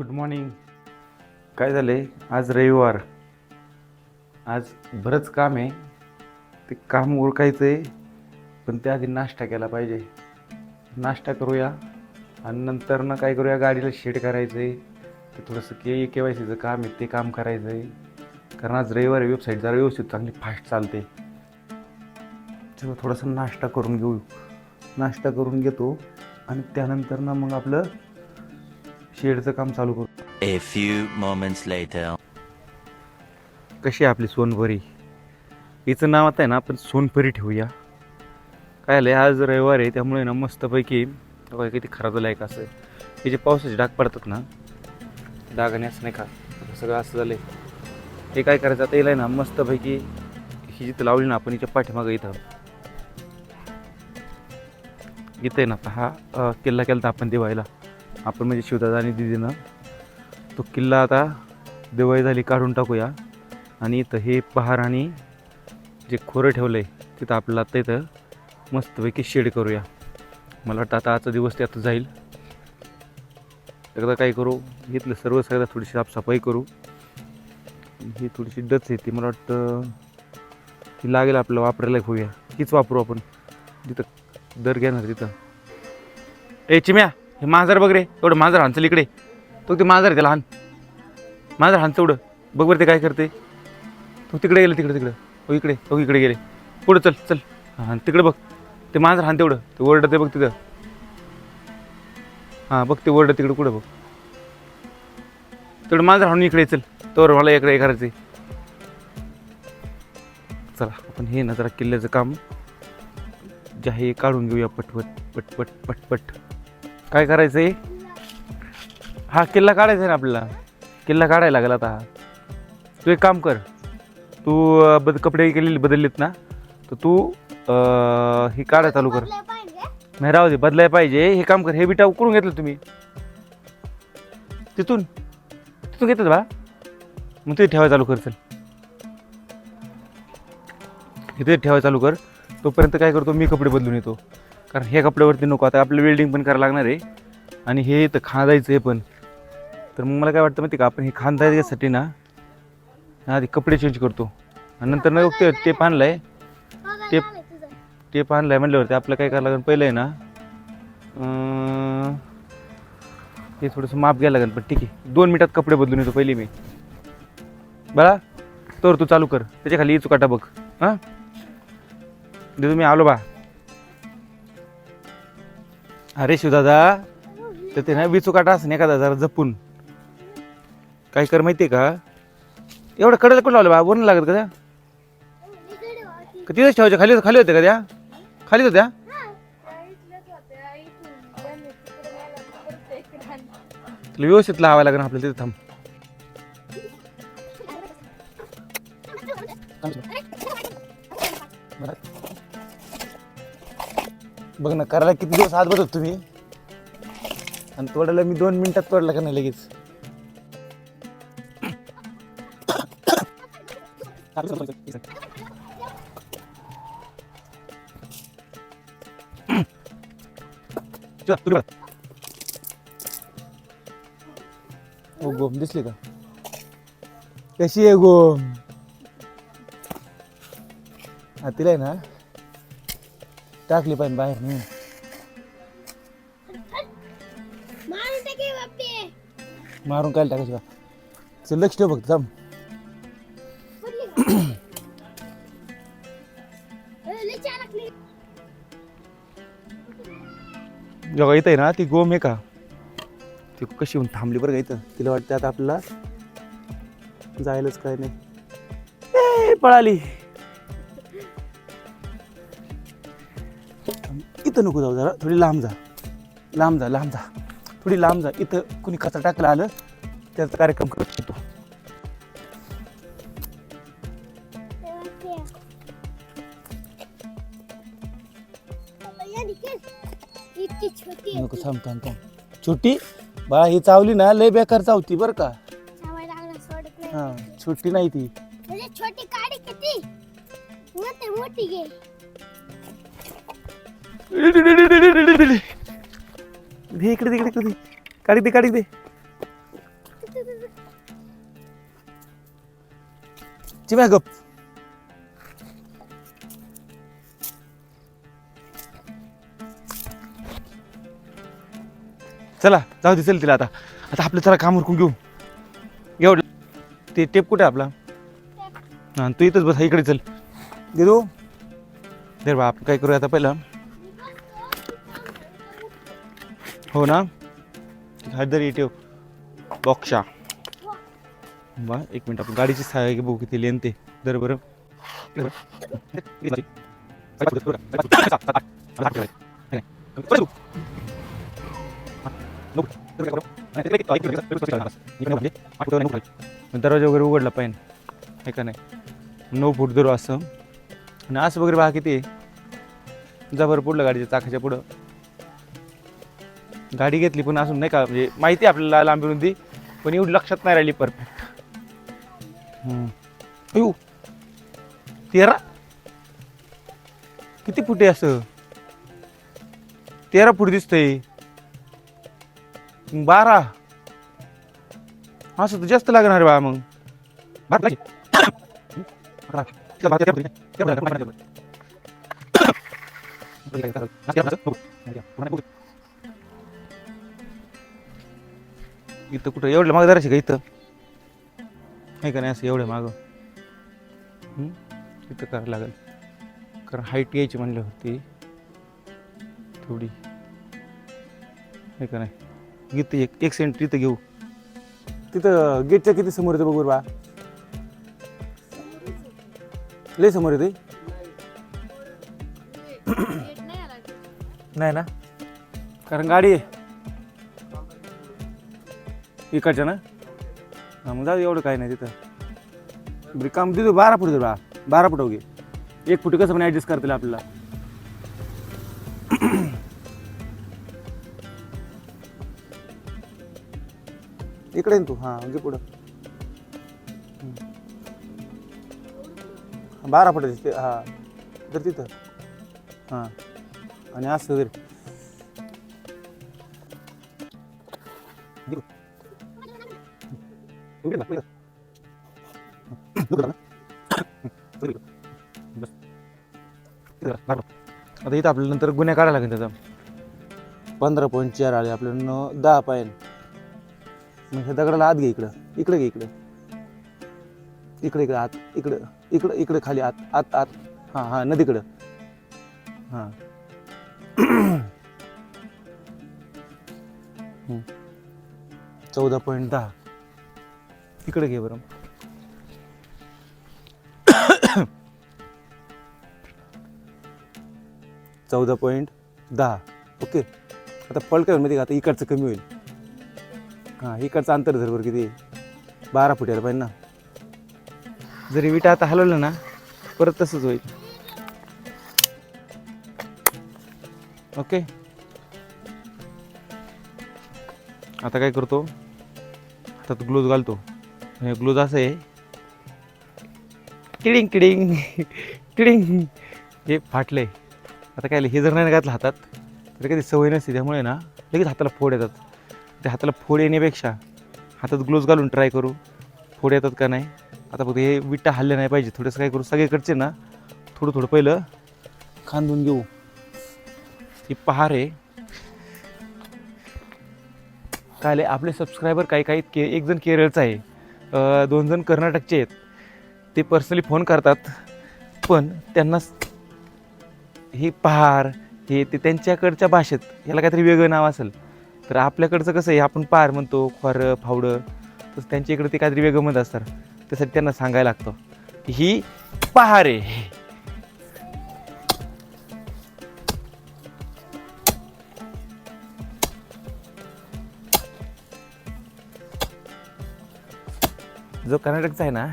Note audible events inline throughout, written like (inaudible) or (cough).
Good morning काय झालंय आज रविवार. आज बरंच काम आहे. ते काम ओळखायचं आहे पण त्याआधी नाश्ता केला पाहिजे. नाश्ता करूया आणि नंतर ना काय करूया गाडीला शेड करायचं आहे ते थोडंसं के के वाय सीचं काम आहे ते काम करायचं आहे कारण आज रविवार वेबसाईट जरा व्यवस्थित चांगली फास्ट चालते. चला थोडासा नाश्ता करून घेऊ. नाश्ता करून घेतो आणि त्यानंतर ना मग आपलं शेडचं काम चालू करू. A few moments later. कशी आहे आपली सोनपरी हिचं नाव आता आहे ना आपण सोनपरी ठेवूया. काय आलं आज रविवार आहे त्यामुळे ना मस्तपैकी बघा किती खराब झालं आहे का असं. हे जे पावसाचे डाग पडतात ना ते डागाने असं नाही का सगळं असं झालं आहे हे काय करायचं आता येईल ना मस्तपैकी ही जिथं लावली ना आपण हिच्या पाठीमागं इथं. इथं आहे ना आता हा अं, किल्ला केला आपण दिवाळीला. आपण म्हणजे शिवदादा आणि दिदीनं तो किल्ला आता दिवाळी झाली काढून टाकूया. आणि इथं हे पहाराने जे खोरं ठेवलं आहे तिथं आपल्याला आता इथं मस्तपैकी शेड करूया. मला वाटतं आता आजचा दिवस त्यात जाईल. एकदा काय करू इथलं सर्व सगळ्यात थोडीशी साफसफाई करू. ही थोडीशी डच आहे ती मला वाटतं ही लागेल आपल्याला वापरायला होऊया. हीच वापरू आपण. जिथं दर घेणार तिथं. ए चिम्या! हे मांजर बघ रे एवढं मांजर हाणचल इकडे. तो ते मांजर आहे त्याला हान मांजर हान एवढं. बघ बरं ते काय करते तो तिकडे गेलं तिकडे तिकडे. हो इकडे हो इकडे गेले. पुढं चल चल. हां तिकडे बघ. ते मांजर हान तेवढं ते ओरडत ते बघ तिथं. हां बघ ते ओरडं तिकडे कुठं बघ. तेवढं मांजर हाणून इकडे चल. तोवर मला इकडे हे करायचं आहे. चला आपण हे ना जरा किल्ल्याचं काम. जे आहे काढून घेऊया पटपट पटपट पटपट. काय करायचं आहे हा किल्ला काढायचा आहे ना आपल्याला. किल्ला काढायला लागला आता हा. तू एक काम कर. तू बद कपडे केलेले बदललेत ना तर तू हे काढायला चालू कर. नाही राहू दे बदलाय पाहिजे. हे काम कर. हे बिटा उकळून घेतलं तुम्ही. तिथून. तिथून घेतलं बा. मग ते ठेवायला चालू कर चल. इथे ठेवायला चालू कर. तोपर्यंत काय करतो मी कपडे बदलून येतो. कारण हे कपड्यावरती नको आता आपलं वेल्डिंग पण करायला लागणार आहे. आणि हे तर खांदायचं आहे पण. तर मग मला काय वाटतं माहिती का आपण हे खांदायच्यासाठी ना आधी कपडे चेंज करतो. आणि नंतर ना ते टेप आणलं आहे टेप टेप आणलं आहे म्हटल्यावरती आपलं काय करायला लागेल पहिलं आहे ना ते थोडंसं माप घ्यायला लागेल पण ठीक आहे. दोन मिनिटात कपडे बदलून येतो पहिले मी. बळा तर तू चालू कर. त्याच्याखाली चुकाटा बघ. हां? दे तुम्ही आलो बा. अरे शिवदादा तर ते ना विचुकाटा असं एखादा जरा जपून. काय कर माहिती आहे का? एवढं कडेला कुठं लावलं बा? वरून लागत का त्या? का तिथेच ठेवायच्या? खाली खाली होत्या का त्या? खालीच होत्या तुला व्यवस्थित लावायला लागेल आपल्याला तिथे थांब. बघ ना करायला किती दिवस हात बसत तुम्ही? आणि तोडायला मी दोन मिनिटात तोडला का नाही लगेच? ओ गोम दिसली का? कशी आहे गोम? हा तिला आहे ना? टाकली पाहिजे बाहेर नाही. मारून काय टाकायची बा. चल लक्ष ठेव फक्त थांब. जेव्हा इथं आहे ना ती गोम आहे का? ती कशी येऊन थांबली बरं का इथं. तिला वाटतं आता आपल्याला जायलाच काय नाही. पळाली. इथं नको जाऊ जरा थोडी लांब जा. लांब जा लांब जा. थोडी लांब जा. इथं कुणी कचरा टाकला आलं त्याचा कार्यक्रम करत आहे नको. थांब थांब थांब. छोटी? बाळा ही चावली ना लय बेकार चावती बरं का. हा छोटी नाही ती. छोटी काडी किती? मोठी मोठी घे. दे इकडे दे, इकडे दे. काढी दे काढी दे. चिम्या गप. चला जाऊ दे चल तिला आता. आता आपलं चला काम उरकून घेऊ. एवढं. ते टेप कुठे आपला? हां तू इथंच बस इकडे चल. देऊ दे बा आपण काय करूया आता पहिलं? हो ना? हळदर ठेव. बॉक्शा बा एक मिनिट आपण गाडीची सहाय्य बघू किती लेन ते दर बरं. दरवाजा वगैरे उघडला पाहिजे. हे का नाही? नऊ फूट धरू असं. आणि असं वगैरे बघा किती आहे. पुढलं गाडीच्या चाकाच्या पुढं. गाडी घेतली पण असून नाही का म्हणजे माहिती आहे आपल्याला लांबी रुंदी पण एवढी लक्षात नाही राहिली परफेक्ट अयो तेरा किती फुटे असं तेरा फूट दिसतंय बारा असं तर जास्त लागणार बा मग बारा इथं कुठं? एवढं मागं जराशी का इथं? आहे का नाही असं एवढं मागं? हं? इथं करावं लागेल. कारण हाईट यायची म्हणलं होती. थोडी आहे का नाही? इथं एक एक सेंट इथं घेऊ. तिथं गेटच्या किती समोर येतं बघू बा? लय समोर येते नाही ना? कारण गाडी आहे. इकडच्या ना? मग जाऊ दे, एवढं काय नाही तिथं. बरं काम तिथं बारा फूट दे बा. बारा फूट घे एक फुट कसं पण ॲडजस्ट करतील आपल्याला. इकडे ये ना तू हां म्हणजे पुढं. हम्म. बारा फुट ते हां. तर तिथं. हां. आणि असं जर. आता इथं आपल्याला नंतर गुन्हे काढायला लागेल त्याचा पंधरा पॉईंट चार आले आपल्याला दहा पायन मग ह्या दगडाला आत घे इकडं. इकडे घे इकडं. इकडे इकडे आत. इकडं इकडं इकडे खाली आत. आत आत. हां हां नदीकडं. हां. चौदा पॉईंट दहा. इकडे घे बरं. चौदा पॉईंट दहा. ओके. आता फळ काय होईल माहिती का? आता इकडचं कमी होईल. हां इकडचं अंतर धर बरं किती. बारा फुट यायला पाहिजे ना. जरी विटा आता हलवलं ना परत तसंच होईल. ओके. आता काय करतो? हातात ग्लोज घालतो. ग्लोज असं आहे. Kidding kidding kidding. हे फाटले आता काय हे जर नाही घातलं हातात तर कधी सवय नसते. त्यामुळे ना लगेच हाताला फोड येतात. त्या हाताला फोड येण्यापेक्षा हातात ग्लोव्ज घालून ट्राय करू. फोड येतात का नाही? आता फक्त हे विटा हल्ले नाही पाहिजे. थोडंसं काय करू? सगळीकडचे ना थोडं थोडं पहिलं खांदून घेऊ. ही पहार आहे. काय आपले सबस्क्रायबर काही काही के एक जण केरळचा आहे. दोन जण कर्नाटकचे आहेत. ते पर्सनली फोन करतात. पण त्यांना हे पहार हे ते त्यांच्याकडच्या भाषेत याला काहीतरी वेगळं नाव असेल. तर आपल्याकडचं कसं आहे आपण पहार म्हणतो खोरं फावडं तसं त्यांच्या इकडे ते काहीतरी वेगळं म्हणत असतात. त्यासाठी त्यांना सांगायला लागतं की ही पहार. आहे जो कर्नाटकचा आहे ना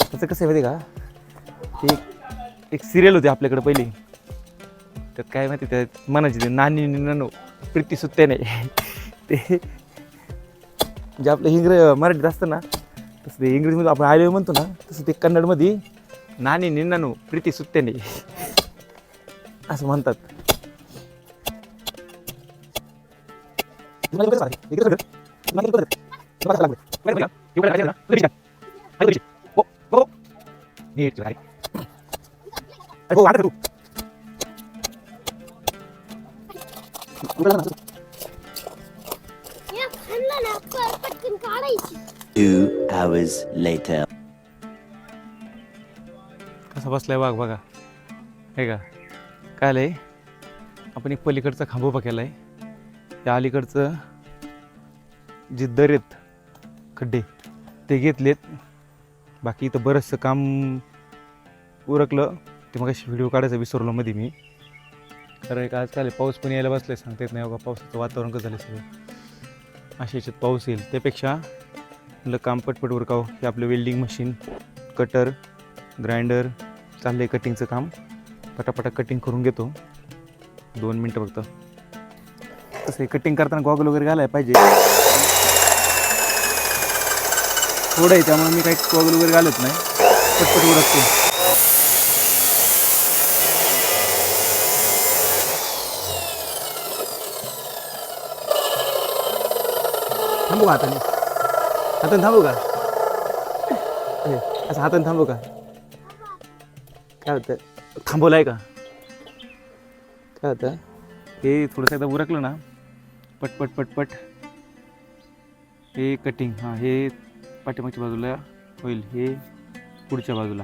त्याचं कसं आहे माहिती आहे का? ती एक एक सिरियल होती आपल्याकडे पहिली. त्यात काय माहिती त्यात मनाची ते नानी ननो प्रीती सुत्ते नाही ते जे आपलं इंग्र मराठीत असतं ना तसं ते इंग्रजीमध्ये आपण आय म्हणतो ना तसं ते कन्नडमध्ये नानी निन्नानो प्रीती सुत्ते नाही असं म्हणतात प- पटकन काढायची Two hours later. कसा बसलाय वाघ बघा. हे का काय आलंय आपण एक पलीकडचा खांब उभा केलाय. त्या अलीकडचं जे दरेत खड्डे ते घेतलेत. बाकी इथं बरंचसं काम उरकलं. ते मग व्हिडिओ काढायचा विसरलो मध्ये मी. कारण एक आज चालेल पाऊस पण यायला बसलाय सांगता येत नाही हो बघा पावसाचं वातावरण कसं झालं सगळं. अशा याच्यात पाऊस येईल. त्यापेक्षा आपलं काम पटपट उरकाव. हे आपलं वेल्डिंग मशीन कटर ग्राइंडर चाललं आहे कटिंगचं काम. पटापटा कटिंग करून घेतो. दोन मिनटं फक्त. तसं कटिंग करताना गॉगल वगैरे घालायला पाहिजे. थोडं आहे त्यामुळे मी काही कॉल वगैरे घालत नाही. पटपट उरकतो थांबू का हाताने? हाताने थांबू का? असं हाताने थांबू का? काय होतं? थांबवलं आहे का? काय होतं? हे थोडंसं एकदा उरकलं ना पटपट पटपट पट पट. हे कटिंग हां हे पाठीमागच्या बाजूला होईल हे पुढच्या बाजूला.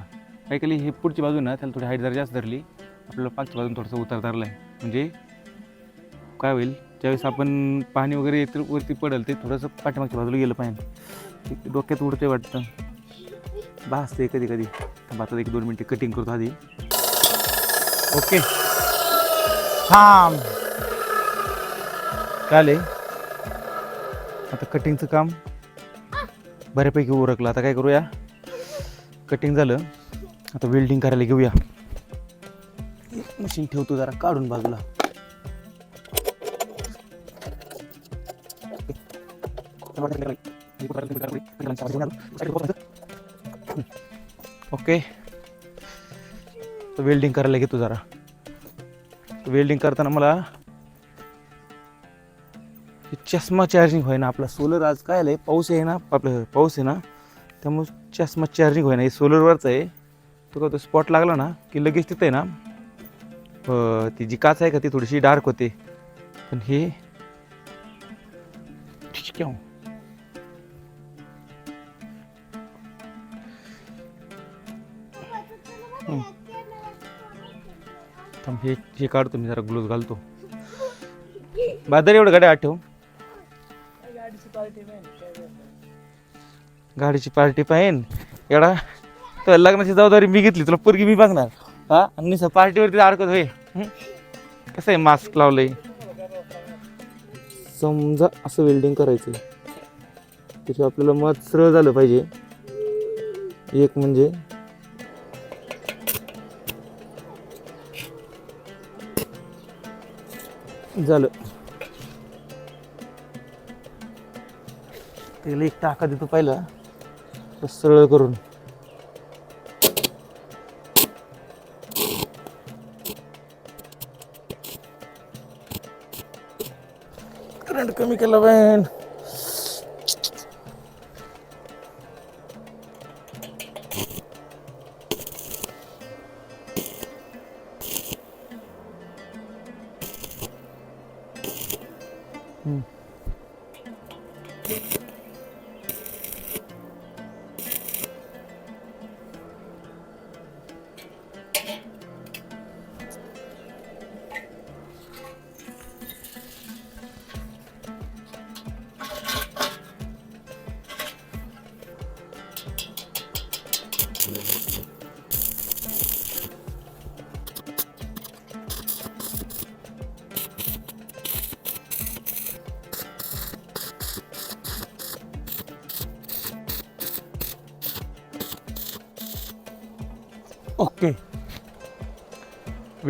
काय केली हे पुढची बाजू ना त्याला थोडी हाईट जरा जास्त धरली. आपल्याला पाचच्या बाजून थोडंसं उतार धरला आहे म्हणजे काय होईल ज्यावेळेस आपण पाणी वगैरे येत वरती पडेल ते थोडंसं पाठीमागच्या बाजूला गेलं पाहिजे. ते डोक्यात उडते वाटतं. भासते कधी कधी. थांबा एक दोन मिनटे कटिंग करतो आधी. ओके. थांब. चालेल आता कटिंगचं काम बऱ्यापैकी उरकलं आता काय करूया? कटिंग झालं. आता वेल्डिंग करायला घेऊया. मशीन ठेवतो जरा काढून बाजूला. ओके वेल्डिंग करायला घेतो जरा. वेल्डिंग करताना मला चष्मा चार्जिंग होईना आपला. सोलर आज काय आलं पाऊस आहे ना? आपलं पाऊस आहे ना? त्यामुळे चष्मा चार्जिंग होईना. हे सोलरवरचं आहे. तो का तो स्पॉट लागला ना की लगेच तिथं आहे ना ती जी काच आहे का ती थोडीशी डार्क होते. पण हे क्यों हो. थांब हे हे काढतो मी जरा ग्लोव्ह घालतो. बाजार एवढं गाड्या आठव गाडीची पार्टी पाहिन. एवढा तर लग्नाची जबाबदारी मी घेतली तुला पोरगी मी बघणार. हा? आणि पार्टीवरती अडकत होय. कसं आहे मास्क लावलंय? समजा असं वेल्डिंग करायचं त्याच्या आपल्याला मत सरळ झालं पाहिजे. एक म्हणजे झालं. त्याला एक टाका देतो पहिला. सरळ करून. करंट कमी केला पाहिजे Hmm.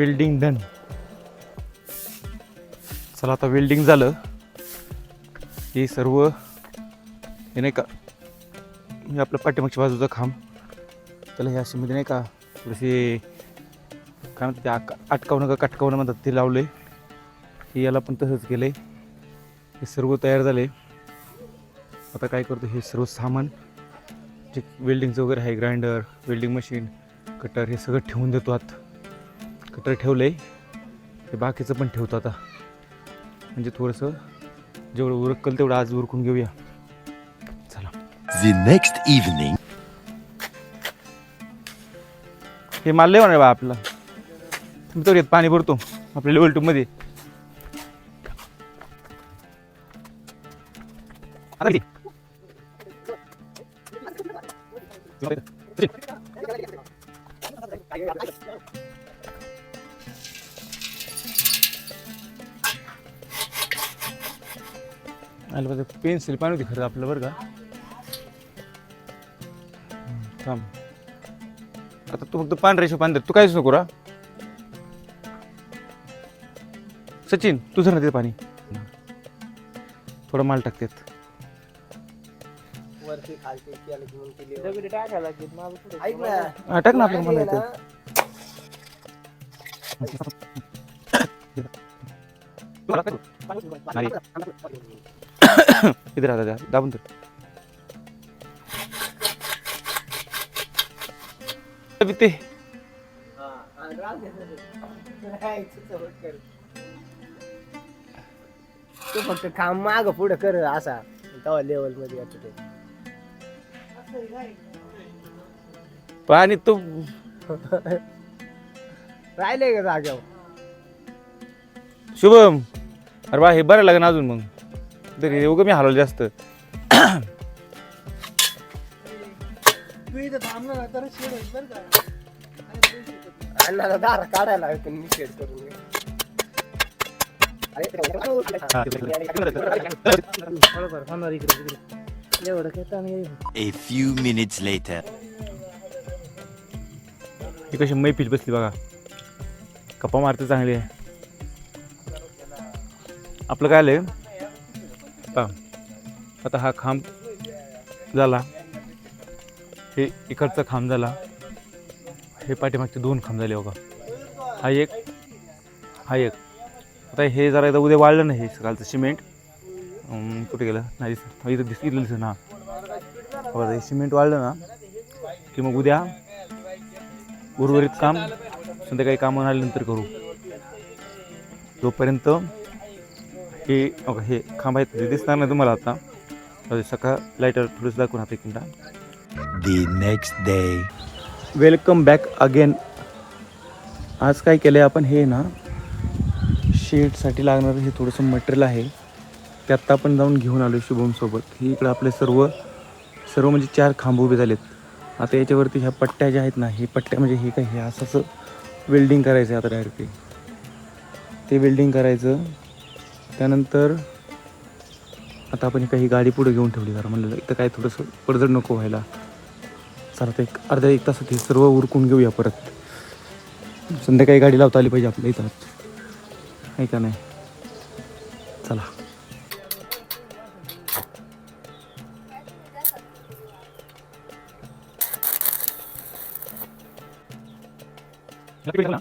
वेल्डिंग डन चला आता वेल्डिंग झालं. हे सर्व हे नाही का हे आपलं पाठीमागच्या बाजूचा खांब. त्याला हे असे म्हणजे नाही का थोडेसे काय म्हणतात ते आक अटकावणं का कटकावणं म्हणतात ते लावले हे याला पण तसंच केलं हे सर्व तयार झाले आता काय करतो हे सर्व सामान जे वेल्डिंगचं वगैरे आहे ग्राइंडर वेल्डिंग मशीन कटर हे सगळं ठेवून देतो आत. कटर ठेवलं. आहे हे बाकीचं पण ठेवतो आता. म्हणजे थोडंसं जेवढं उरकल तेवढं आज उरकून घेऊया. चला. The next evening. हे माल लय होणार बा आपला. तर येत पाणी भरतो आपल्या लेवल टूमध्ये आता किती? आलं बघा पेन्सिल पाणी होती खरं आपलं बरं का. थांब. आता तू फक्त पांढऱ्याशिवाय पांढरे. तू काहीच नको रा. सचिन तू जर ना तिथे पाणी. थोडं माल टाकतात वरती खालती केलं की मग केली दगडी टाकायला लागेल माझं पुढे ऐक ना. हा, टाक ना आपल्याला मला नाही. (laughs) इथे राहता त्या दाबून तर ते. तू फक्त काम माग पुढे कर असा. तेव्हा लेवलमध्ये येतो ते. पाणी तो. राहिले का जाग्यावर शुभम. अरे बा हे बरं लागेल अजून मग. तरी उगं मी हलवलं जास्त. अण्णाला दार काढायला लागेल पण मी शेड करून घे. अरे, थोडंफार थांबणार इकडे तिकडे एवढं काय ताण येईल A few minutes later. ही कशी मैफिल बसली बघा. कप्पा मारते चांगली. आहे आपलं काय आलंय? पहा आता हा खांब झाला. हे इकडचा खांब झाला. हे पाठीमागचे दोन खांब झाले बघा. हा एक हा एक. आता हे जरा एकदा उद्या वाढलं नाही हे सकाळचं सिमेंट. कुठे गेलं? नाही दिसत. इथं दिस इथलं दिसत ना. बघा हे सिमेंट वाढलं ना की मग उद्या उर्वरित काम संध्याकाळी कामं आल्यानंतर करू. तोपर्यंत हे बघा हे खांब आहेत. ते दिसणार नाही तुम्हाला आता. सकाळ लाईटर थोडंसं दाखवून आता एक मिनटा The next day. Welcome back again आज काय केलं आहे आपण? हे ना शेडसाठी लागणारं हे थोडंसं मटेरियल आहे. ते आत्ता आपण जाऊन घेऊन आलो शुभमसोबत. ही इकडं आपले सर्व सर्व म्हणजे चार खांब उभे झालेत. आता याच्यावरती ह्या पट्ट्या ज्या आहेत ना हे पट्ट्या म्हणजे हे काय हे असं असं वेल्डिंग करायचं आहे आता डायरेक्ट ते वेल्डिंग करायचं. त्यानंतर आता आपण काही गाडी पुढे घेऊन ठेवली जरा. म्हणलं इथं काय थोडंसं पडझड नको व्हायला. चला आता एक अर्ध्या एक तासात हे सर्व उरकून घेऊया परत. संध्याकाळी गाडी लावता आली पाहिजे आपल्या इथं. आहे का नाही? चला. ना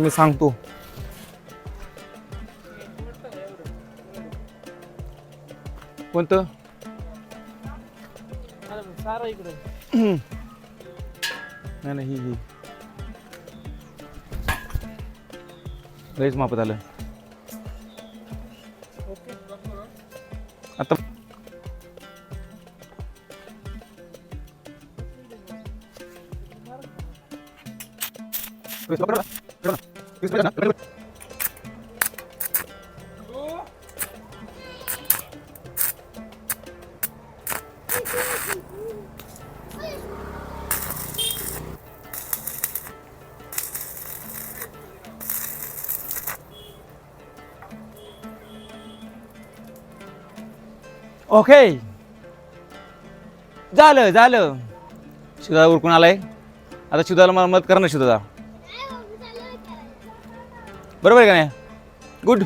मी सांगतो कोणतं नाही नाही ही लईच Atuh, आलं आता Gracias. ओके. झालं झालं. शिदा उरकून आलाय. आता शिदाला मला मदत करणार ना बरोबर आहे का नाही? गुड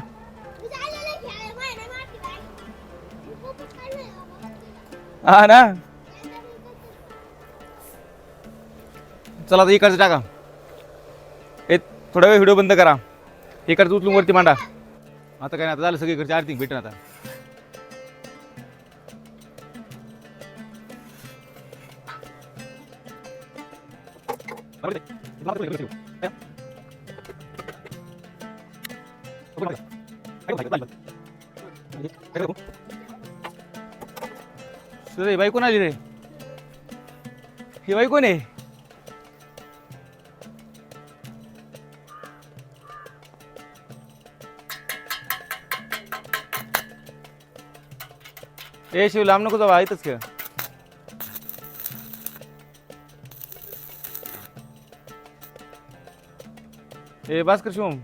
हा ना? चला आता इकडचं टाका. हे थोडा वेळ व्हिडिओ बंद करा. इकडचं उचलून वरती मांडा. आता काय नाही आता झालं सगळीकडची आरती भेटेन आता. सुरे बाई कोण आली रे? ही बाई कोण आहे? ए शिव लांब नको जाऊ इथंच खेळ. ए भास्कर शिवम.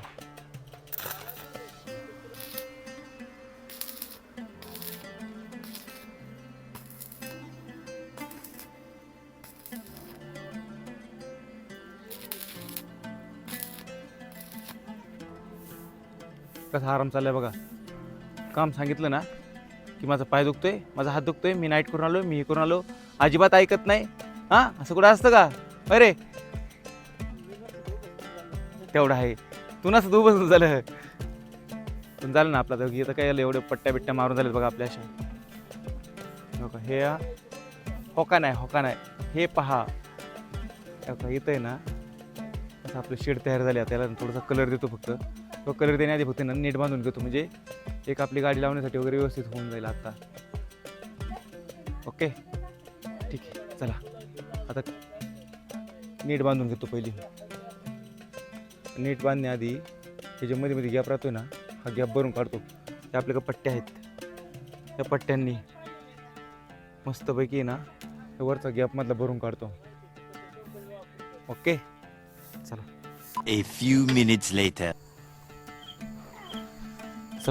कसा आराम चाललाय बघा. काम सांगितलं ना की माझा पाय दुखतोय माझा हात दुखतोय मी नाईट करून आलो मी हे करून आलो. अजिबात ऐकत नाही. हां? असं कुठं असतं का? अरे! तेवढं आहे. तू नसं तू बसून झालं. पण झालं ना आपला तर काय आलं? एवढे पट्ट्या बिट्ट्या मारून झालेत बघा आपल्या अशा. हो का हे होका नाही? होका नाही? हे पहा. का इथं आहे ना असं आपलं शेड तयार झाले. त्याला थोडासा कलर देतो फक्त. तो कलर देण्याआधी फक्त ना नेट बांधून घेतो म्हणजे एक आपली गाडी लावण्यासाठी वगैरे व्यवस्थित होऊन जाईल आता. ओके? ठीक आहे चला. आता नीट बांधून घेतो पहिली. नीट बांधण्याआधी हे जे मध्ये मध्ये गॅप राहतो ना हा गॅप भरून काढतो. ते आपल्याकडे पट्ट्या आहेत त्या पट्ट्यांनी मस्तपैकी ना हे वरचा गॅपमधला भरून काढतो. ओके? चला. A few minutes later.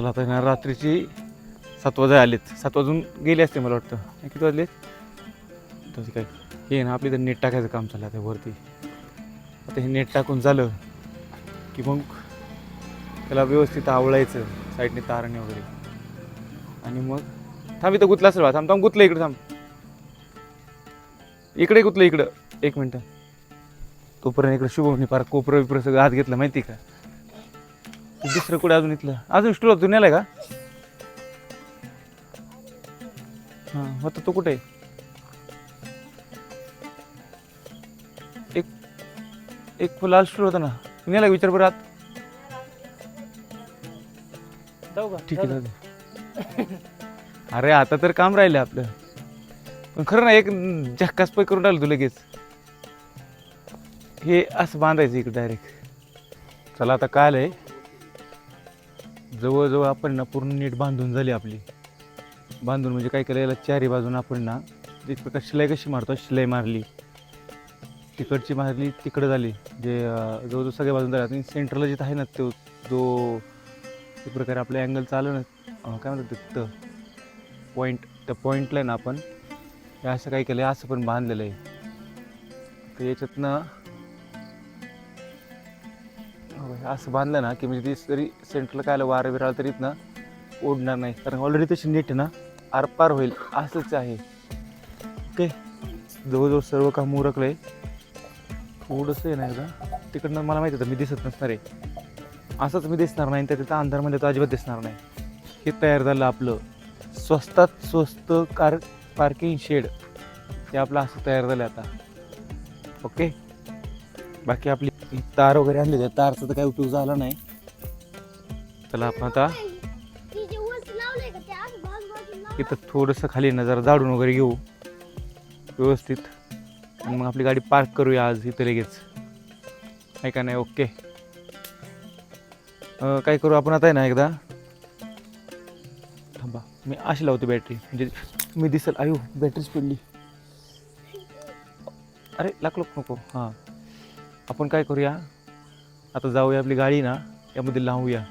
चला आता ना रात्रीची सात वाजे आलेत. सात वाजून गेले असते मला वाटतं. किती वाजलेत तसं काय? हे ना आपली तर नेट टाकायचं काम चाललं आता वरती. आता हे नेट टाकून झालं की मग त्याला व्यवस्थित आवळायचं साईडने तारणे वगैरे. आणि मग थांब इथं गुतला असेल बा. थांब थांब गुतलं इकडं थांब. इकडे गुतलं इकडं. एक मिनटं. तोपर्यंत इकडं शुभमनी फार कोपरं विपरं सगळं हात घेतलं माहिती का? दुसरं कुठे अजून इथलं? अजून स्टूल होतं नेलाय का? हां होता तो कुठे एक एक लाल स्टूल होता ना. नेला विचार बरं आत? जाऊ का ठीक आहे जाऊ दे. (laughs) अरे आता तर काम राहिलं आपलं. पण खरं ना एक झक्कास पै करून राहिलं तू लगेच. हे असं बांधायचं इकडे डायरेक्ट चला आता काय आलंय? जवळजवळ आपण ना पूर्ण नीट बांधून झाली आपली. बांधून म्हणजे काय केलं याला चारी बाजून आपण ना एक प्रकार शिलाई कशी मारतो शिलाई मारली. तिकडची मारली तिकडं झाली. जे जवळजवळ सगळ्या बाजून झाल्या. आणि सेंटरला जिथं आहे ना तो जो एक प्रकारे आपलं अँगल चालू ना काय म्हणतात तिथं पॉईंट त्या पॉईंटला ना आपण हे असं काय केलं आहे असं पण बांधलेलं आहे. तर याच्यातनं असं बांधलं ना की म्हणजे ती जरी सेंटरला काय आलं वारं बिराळ तरी ना ओढणार नाही. कारण ऑलरेडी तशी नीट ना आरपार होईल असंच आहे. ओके जवळजवळ सर्व काम उरकलं आहे थोडंसं आहे ना एकदा. तिकडनं मला माहिती होतं मी दिसत नसणार आहे. असंच मी दिसणार नाही तर तिथं अंधारमध्ये तो अजिबात दिसणार नाही. हे तयार झालं आपलं. स्वस्तात स्वस्त कार पार्किंग शेड हे आपलं असं तयार झालं आता. ओके बाकी आपली तार वगैरे आणली त्या तारचा तर काही उपयोग झाला नाही. चला आपण आता इथं थोडंसं खाली ना जरा जाडून वगैरे घेऊ. व्यवस्थित. आणि मग आपली गाडी पार्क करूया आज इथं लगेच. आहे का नाही? ओके. काय करू? आपण आता आहे ना एकदा. थांबा. मी अशी लावतो बॅटरी म्हणजे मी दिसल. आयो बॅटरीच पडली. अरे लाकलो नको. हां. आपण काय करूया? आता जाऊया आपली गाडी ना यामध्ये लावूया.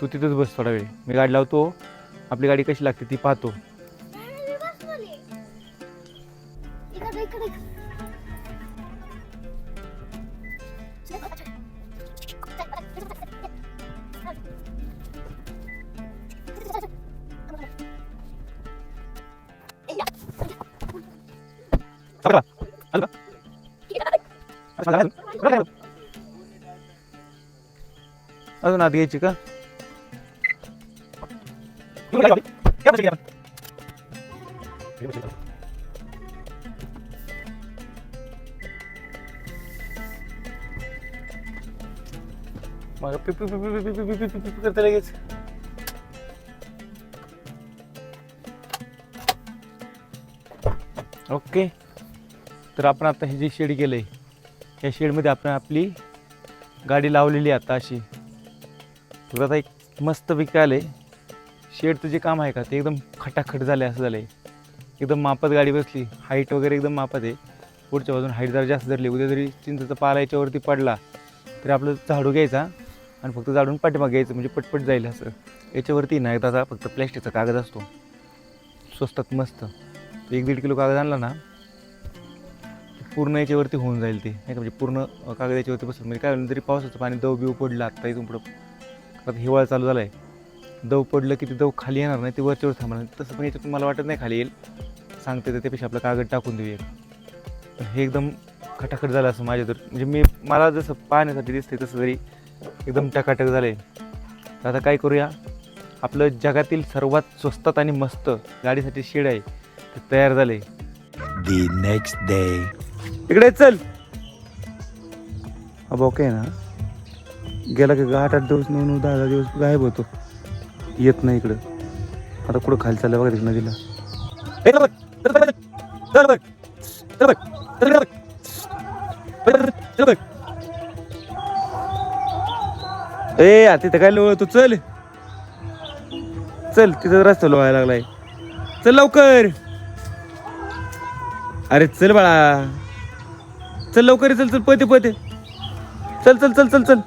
तू तिथंच बस थोडा वेळ. मी गाडी लावतो आपली गाडी कशी लागते ती पाहतो. आत घ्यायची का? मग पिपी करता ओके. तर आपण आता हे जे शेड केलं आहे या शेडमध्ये आपण आपली गाडी लावलेली आता अशी. तर आता एक मस्त पिक आले. शेडचं जे काम आहे का? ते एकदम खटाखट झाले असं झालं आहे एकदम मापात गाडी बसली. हाईट वगैरे एकदम मापात आहे. पुढच्या बाजून हाईट जरा जास्त धरली. उद्या जरी चिंचाचा पाला याच्यावरती पडला तरी आपलं झाडू घ्यायचा आणि फक्त झाडून पाठीमाग घ्यायचं म्हणजे पटपट जाईल असं. याच्यावरती ना एकदाचा फक्त प्लॅस्टिकचा कागद असतो. स्वस्तात मस्त. एक दीड किलो कागद आणला ना पूर्ण याच्यावरती होऊन जाईल ते. नाही का? म्हणजे पूर्ण कागद याच्यावरती बसत म्हणजे काय जरी पावसाचं पाणी दव बिव पडलं आत्ता इथून पुढं आता हिवाळा चालू झाला आहे दव पडलं की ते दव खाली येणार नाही ते वरच्यावर थांबणार तसं पण याच्यातून मला वाटत नाही खाली येईल. सांगते तर त्यापेक्षा आपला कागद टाकून देऊ एक. तर हे एकदम खटाखट झालं असं माझ्या तर म्हणजे मी मला जसं पाहण्यासाठी दिसते तसं जरी एकदम टकाटक झालं आहे तर आता काय करूया? आपलं जगातील सर्वात स्वस्तात आणि मस्त गाडीसाठी शेड आहे. ते तयार झाले next day. इकडे चल. अब ओके ना. गेला की आठ आठ दिवस नऊ नऊ दहा दहा दिवस गायब होतो. येत नाही इकडं. आता कुठं खाली चाललं बघा तिकडं नदीला. ए, चल ए तिथं काय लोळ तू चल. चल तिथं रस्ता लोळायला लागलाय. चल लवकर. अरे चल बाळा. चल लवकर चल चल पळते पळते. चल चल चल चल चल.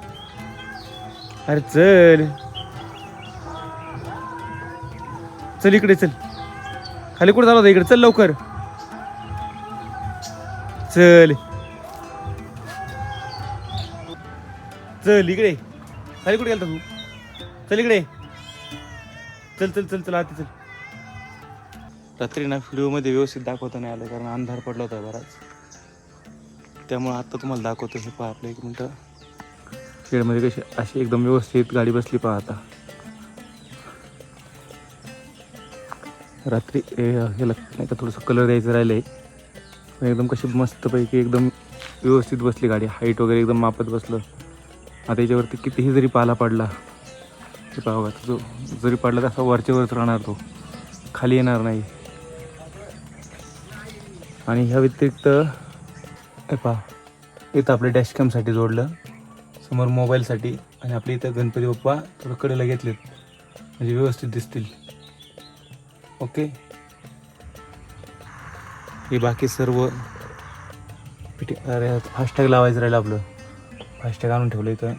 अरे चल. चल इकडे चल. खाली कुठं चालू होता इकडे चल लवकर. चल. चल इकडे. खाली कुठे गेलता तू? चल इकडे. चल चल चल चल आता चल. रात्री ना व्हिडिओमध्ये व्यवस्थित दाखवता नाही आलं कारण अंधार पडला होता बराच. त्यामुळे आता तुम्हाला दाखवतो हे पहा आपलं एक मिनटं. शेडमध्ये कशी अशी एकदम व्यवस्थित गाडी बसली पहा आता. रात्री हे ह्याला नाही का थोडंसं कलर द्यायचं राहिलं आहे पण एकदम कशी मस्तपैकी एकदम व्यवस्थित बसली गाडी. हाईट वगैरे एकदम मापत बसलं. आता याच्यावरती कितीही जरी पाला पडला ते पाहा जो जरी पडला तर असा वरच्यावरच राहणार तो. खाली येणार नाही. आणि ह्या व्यतिरिक्त हे पहा इथं आपल्या डॅशकॅमसाठी जोडलं. समोर मोबाईलसाठी आणि आपल्या इथं गणपती बाप्पा थोडं कडेला घेतलेत. म्हणजे व्यवस्थित दिसतील. ओके? हे बाकी सर्व पिटी अरे फास्टॅग लावायचं राहिलं आपलं. फास्टॅग आणून ठेवलं इथं.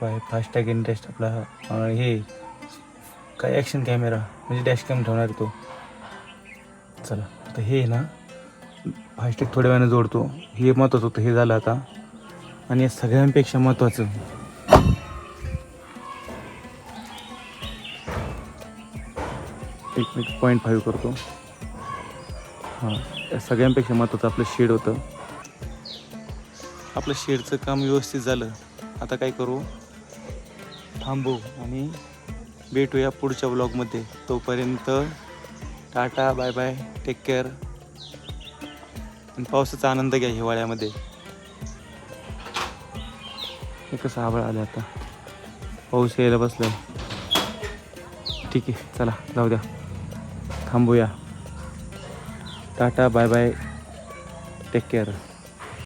काय फास्टॅग इन आपला हे. काय ॲक्शन कॅमेरा म्हणजे डॅश कॅम ठेवणार तो. चला आता हे ना फास्टॅग थोड्या वेळाने जोडतो. हे महत्त्वाचं होतं हे झालं आता. आणि या सगळ्यांपेक्षा महत्त्वाचं. एक मिनिट पॉईंट फाईव्ह करतो. हां या सगळ्यांपेक्षा महत्त्वाचं आपलं शेड होतं. आपलं शेडचं काम व्यवस्थित झालं. आता काय करू? थांबू आणि भेटूया पुढच्या ब्लॉगमध्ये तोपर्यंत tata bye bye take care आणि पावसाचा आनंद घ्या हिवाळ्यामध्ये. हे कसं आबळ आलं आता. पाऊस यायला बसलाय ठीक आहे चला जाऊ द्या. थांबूया. Tata bye bye. Take care.